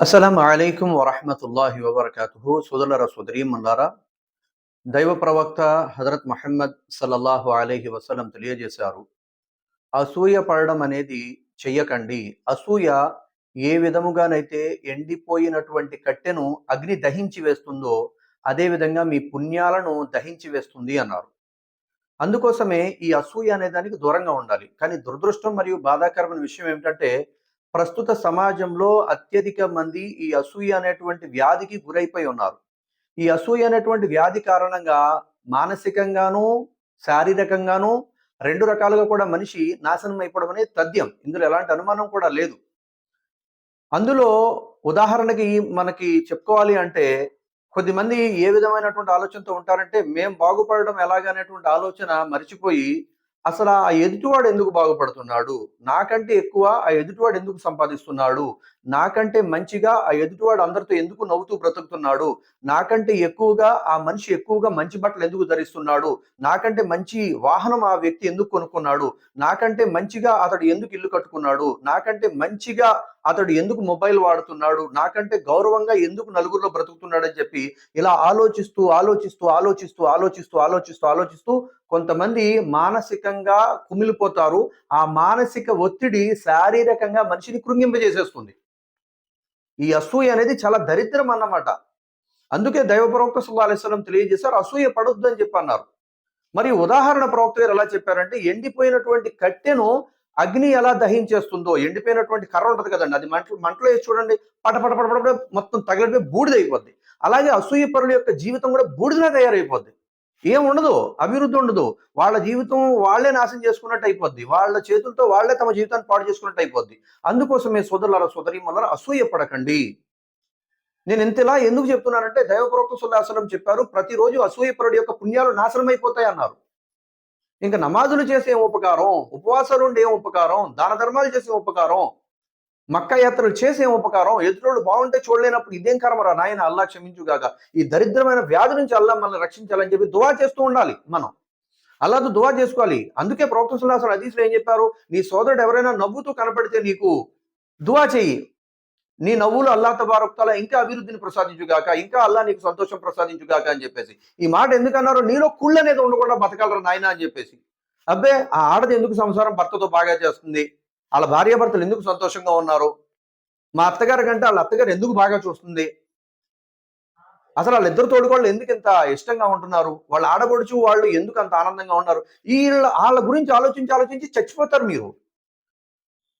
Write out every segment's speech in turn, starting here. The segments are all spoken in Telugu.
అస్సలం అయికం వరహమతుల్లాహి వబర్కాతుహు. సోదరులర సోదరీమల్లారా దైవ ప్రవక్త హజరత్ మహమ్మద్ సల్లల్లాహు అలీహి వసలం తెలియజేశారు. అసూయ పడడం అనేది చెయ్యకండి. అసూయ ఏ విధముగానైతే ఎండిపోయినటువంటి కట్టెను అగ్ని దహించి వేస్తుందో అదే విధంగా మీ పుణ్యాలను దహించి వేస్తుంది అన్నారు. అందుకోసమే ఈ అసూయ అనే దానికి దూరంగా ఉండాలి. కానీ దురదృష్టం మరియు బాధాకరమైన విషయం ఏమిటంటే ప్రస్తుత సమాజంలో అత్యధిక మంది ఈ అసూయ అనేటువంటి వ్యాధికి గురైపోయి ఉన్నారు. ఈ అసూయ అనేటువంటి వ్యాధి కారణంగా మానసికంగాను శారీరకంగాను రెండు రకాలుగా కూడా మనిషి నాశనం అయిపోవడం అనేది తథ్యం. ఇందులో ఎలాంటి అనుమానం కూడా లేదు. అందులో ఉదాహరణకి మనకి చెప్పుకోవాలి అంటే కొద్దిమంది ఏ విధమైనటువంటి ఆలోచనతో ఉంటారంటే మేము బాగుపడడం ఎలాగనేటువంటి ఆలోచన మర్చిపోయి అసలు ఆ ఎదుటివాడు ఎందుకు బాగుపడుతున్నాడు? నాకంటే ఎక్కువ ఆ ఎదుటివాడు ఎందుకు సంపాదిస్తున్నాడు? నాకంటే మంచిగా ఆ ఎదుటివాడు అందరితో ఎందుకు నవ్వుతూ బ్రతుకుతున్నాడు? నాకంటే ఎక్కువగా ఆ మనిషి ఎక్కువగా మంచి బట్టలు ఎందుకు ధరిస్తున్నాడు? నాకంటే మంచి వాహనం ఆ వ్యక్తి ఎందుకు కొనుక్కున్నాడు? నాకంటే మంచిగా అతడు ఎందుకు ఇల్లు కట్టుకున్నాడు? నాకంటే మంచిగా అతడు ఎందుకు మొబైల్ వాడుతున్నాడు? నాకంటే గౌరవంగా ఎందుకు నలుగురిలో బ్రతుకుతున్నాడని చెప్పి ఇలా ఆలోచిస్తూ ఆలోచిస్తూ ఆలోచిస్తూ ఆలోచిస్తూ ఆలోచిస్తూ ఆలోచిస్తూ కొంతమంది మానసికంగా కుమిలిపోతారు. ఆ మానసిక ఒత్తిడి శారీరకంగా మనిషిని కృంగింపజేసేస్తుంది. ఈ అసూయ అనేది చాలా దరిద్రం అన్నమాట. అందుకే దైవ ప్రవక్త సుల్లా తెలియజేశారు అసూయ పడొద్దు అని చెప్పి అన్నారు మరి ఉదాహరణ ప్రవక్త గారు ఎలా చెప్పారంటే ఎండిపోయినటువంటి కట్టెను అగ్ని ఎలా దహించేస్తుందో ఎండిపోయినటువంటి కర్ర ఉంటుంది కదండి అది మంట మంటలో వేసి చూడండి పట పట పట మొత్తం తగిలిపోయి బూడిదైపోద్ది. అలాగే అసూయ పరుల యొక్క జీవితం కూడా బూడిదలా తయారైపోద్ది. ఏం ఉండదు అభివృద్ధి ఉండదు. వాళ్ళ జీవితం వాళ్ళే నాశనం చేసుకున్నట్టు అయిపోద్ది. వాళ్ళ చేతులతో వాళ్ళే తమ జీవితాన్ని పాడు చేసుకున్నట్టు అయిపోద్ది. అందుకోసమే సోదరుల సోదరీమల్ల అసూయ పడకండి. నేను ఇంతలా ఎందుకు చెప్తున్నానంటే దైవప్రవక్త సుల్లాసనం చెప్పారు. ప్రతిరోజు అసూయపరుడు యొక్క పుణ్యాలు నాశనం అయిపోతాయి అన్నారు ఇంకా నమాజులు చేసే ఉపకారం? ఉపవాసాలు ఉండే ఉపకారం? దాన ధర్మాలు చేసే ఉపకారం? మక్క యాత్రలు చేసే ఉపకారం ఎదురోడు బాగుంటే చూడలేనప్పుడు ఇదేం కర్మరా నాయన అల్లా క్షమించుగాక ఈ దరిద్రమైన వ్యాధి నుంచి అల్లా మనల్ని రక్షించాలని చెప్పి దువా చేస్తూ ఉండాలి మనం. అల్లాతో దువా చేసుకోవాలి. అందుకే ప్రవక్త సుల్లాసం అదీసులు ఏం చెప్పారు? నీ సోదరుడు ఎవరైనా నవ్వుతూ కనపడితే నీకు దువా చెయ్యి. నీ నవ్వులు అల్లా తబారొక్తల ఇంకా అభివృద్ధిని ప్రసాదించుగాక ఇంకా అల్లా నీకు సంతోషం ప్రసాదించుగాక అని చెప్పేసి. ఈ మాట ఎందుకన్నారు నీలో కుళ్ళు అనేది ఉండకుండా బతకలరా నాయన అని చెప్పేసి. అబ్బే ఆ ఆడది ఎందుకు సంసారం భర్తతో బాగా చేస్తుంది? వాళ్ళ భార్యాభర్తలు ఎందుకు సంతోషంగా ఉన్నారు? మా అత్తగారి కంటే వాళ్ళ అత్తగారు ఎందుకు బాగా చూస్తుంది? అసలు వాళ్ళిద్దరు తోడుకోళ్ళు ఎందుకు ఇంత ఇష్టంగా ఉంటున్నారు? వాళ్ళ ఆడగొడుచు వాళ్ళు ఎందుకు అంత ఆనందంగా ఉన్నారు? వీళ్ళ వాళ్ళ గురించి ఆలోచించి ఆలోచించి చచ్చిపోతారు మీరు.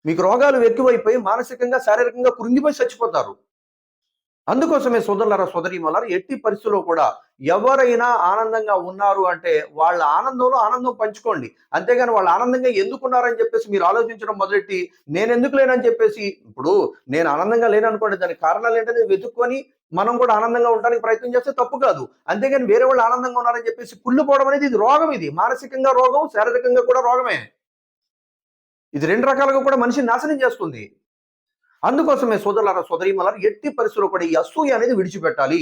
మీకు రోగాలు ఎక్కువైపోయి మానసికంగా శారీరకంగా కురింగిపోయి చచ్చిపోతారు. అందుకోసమే సోదరులారా సోదరీమలారా ఎట్టి పరిస్థితుల్లో కూడా ఎవరైనా ఆనందంగా ఉన్నారు అంటే వాళ్ళ ఆనందంలో ఆనందం పంచుకోండి. అంతేగాని వాళ్ళు ఆనందంగా ఎందుకు ఉన్నారని చెప్పేసి మీరు ఆలోచించడం మొదలెట్టి నేను ఎందుకు లేనని చెప్పేసి ఇప్పుడు నేను ఆనందంగా లేననుకోండి దానికి కారణాలు ఏంటంటే వెతుక్కొని మనం కూడా ఆనందంగా ఉండడానికి ప్రయత్నం చేస్తే తప్పు కాదు. అంతేగాని వేరే వాళ్ళు ఆనందంగా ఉన్నారని చెప్పేసి కుళ్ళిపోవడం అనేది ఇది రోగం ఇది. మానసికంగా రోగం శారీరకంగా కూడా రోగమే. ఇది రెండు రకాలుగా కూడా మనిషిని నాశనం చేస్తుంది. అందుకోసమే సోదరులారా సోదరీమలారా ఎట్టి పరిస్థితుల్లో కూడా ఈ అసూయ అనేది విడిచిపెట్టాలి.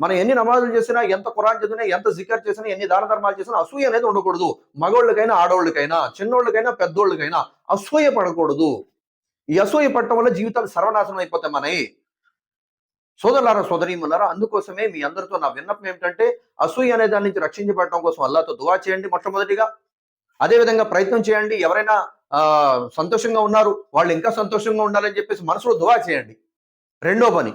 మనం ఎన్ని నమాజులు చేసినా ఎంత కురాన్ చదివినా ఎంత జికర్ చేసినా ఎన్ని దాన ధర్మాలు చేసినా అసూయ అనేది ఉండకూడదు. మగోళ్ళకైనా ఆడోళ్ళకైనా చిన్నోళ్ళకైనా పెద్దోళ్ళకైనా అసూయ పడకూడదు. ఈ అసూయ పడటం వల్ల జీవితాలు సర్వనాశనం అయిపోతాయి మనయి సోదరులారా సోదరీములారా అందుకోసమే మీ అందరితో నా విన్నపం ఏమిటంటే అసూయ అనే దాని నుంచి రక్షించబడటం కోసం అల్లాతో దువా చేయండి మొట్టమొదటిగా. అదేవిధంగా ప్రయత్నం చేయండి. ఎవరైనా సంతోషంగా ఉన్నారు. వాళ్ళు ఇంకా సంతోషంగా ఉండాలని చెప్పేసి మనసులో దువా చేయండి. రెండో పని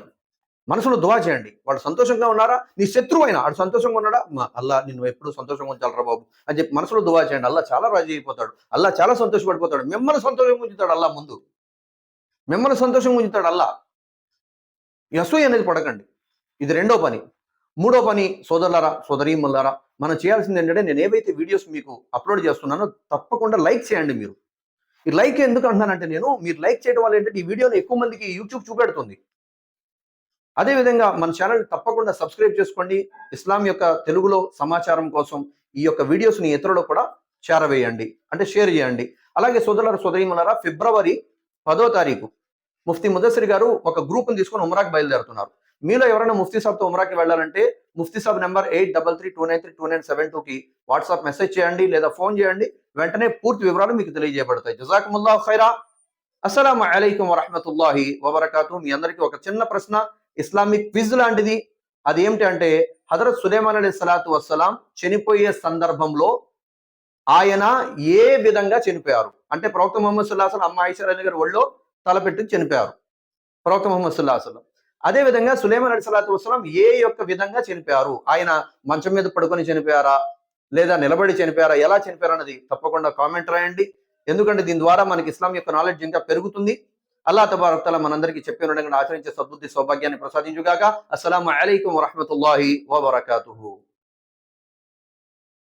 మనసులో దువా చేయండి. వాళ్ళు సంతోషంగా ఉన్నారా? నీ శత్రువు అయినా వాడు సంతోషంగా ఉన్నాడా? మా అల్లా నిన్ను ఎప్పుడు సంతోషంగా ఉంచాలరా బాబు? అని చెప్పి మనసులో దువా చేయండి. అల్లా చాలా రాజీ అయిపోతాడు. అల్లా చాలా సంతోషపడిపోతాడు. మిమ్మల్ని సంతోషంగా ఉంచుతాడు అల్లా ముందు. మిమ్మల్ని సంతోషంగా ఉంచుతాడు అల్లా. ఈ అసూయ అనేది పడకండి. ఇది రెండో పని. మూడో పని సోదరులారా సోదరీమల్లారా మనం చేయాల్సింది ఏంటంటే నేను ఏవైతే వీడియోస్ మీకు అప్లోడ్ చేస్తున్నానో తప్పకుండా లైక్ చేయండి మీరు. ఈ లైక్ ఎందుకు అంటున్నానంటే నేను మీరు లైక్ చేయడం వల్ల ఏంటంటే ఈ వీడియోని ఎక్కువ మందికి యూట్యూబ్ చూపెడుతుంది. అదేవిధంగా మన ఛానల్ తప్పకుండా సబ్స్క్రైబ్ చేసుకోండి. ఇస్లాం యొక్క తెలుగులో సమాచారం కోసం ఈ యొక్క వీడియోస్ని ఇతరులు కూడా చేరవేయండి. అంటే షేర్ చేయండి. అలాగే సోదరుల సోదరీమన్నారా ఫిబ్రవరి పదో తారీఖు ముఫ్తీ ముదస్సరి గారు ఒక గ్రూప్ని తీసుకొని ఉమరాకి బయలుదేరుతున్నారు. మీలో ఎవరైనా ముఫ్తీ సాబ్తో ఉమరాకి వెళ్ళాలంటే Mufti Sahab number eight double three two nine three two nine seven టూకి వాట్సాప్ మెసేజ్ చేయండి లేదా ఫోన్ చేయండి. వెంటనే పూర్తి వివరాలు మీకు తెలియజేయబడతాయి. జజాకుముల్లా ఖైరా. అస్సలం అలైకం వరహమతుల్లాహి వబర్కాతు. మీ అందరికీ ఒక చిన్న ప్రశ్న. ఇస్లామిక్ క్విజ్ లాంటిది. అది ఏమిటి అంటే హజరత్ సులేమాన్ అలీ సలాతు వస్సలాం చనిపోయే సందర్భంలో ఆయన ఏ విధంగా చనిపోయారు? అంటే ప్రవక్త ముహమ్మద్ సుల్లాహం అమ్మ ఐషర్ గారి ఒళ్ళో తలపెట్టి చనిపోయారు. ప్రవక్త ముహమ్మద్ సుల్లాహం అదే విధంగా సులేమాన్ అలీ సలాతు ఏ యొక్క విధంగా చనిపోయారు? ఆయన మంచం మీద పడుకొని చనిపోయారా? లేదా నిలబడి చనిపోయారా? ఎలా చనిపోయారు అన్నది తప్పకుండా కామెంట్ రాయండి. ఎందుకంటే దీని ద్వారా మనకి ఇస్లాం యొక్క నాలెడ్జ్ ఇంకా పెరుగుతుంది. అల్లా తబారక్తల మనందరికీ చెప్పిన విధంగా ఆచరించే సద్బుద్ధి సౌభాగ్యాన్ని ప్రసాదించుగాక. అస్సలం అయికం వరహమతుల్లాహి వబర్కూ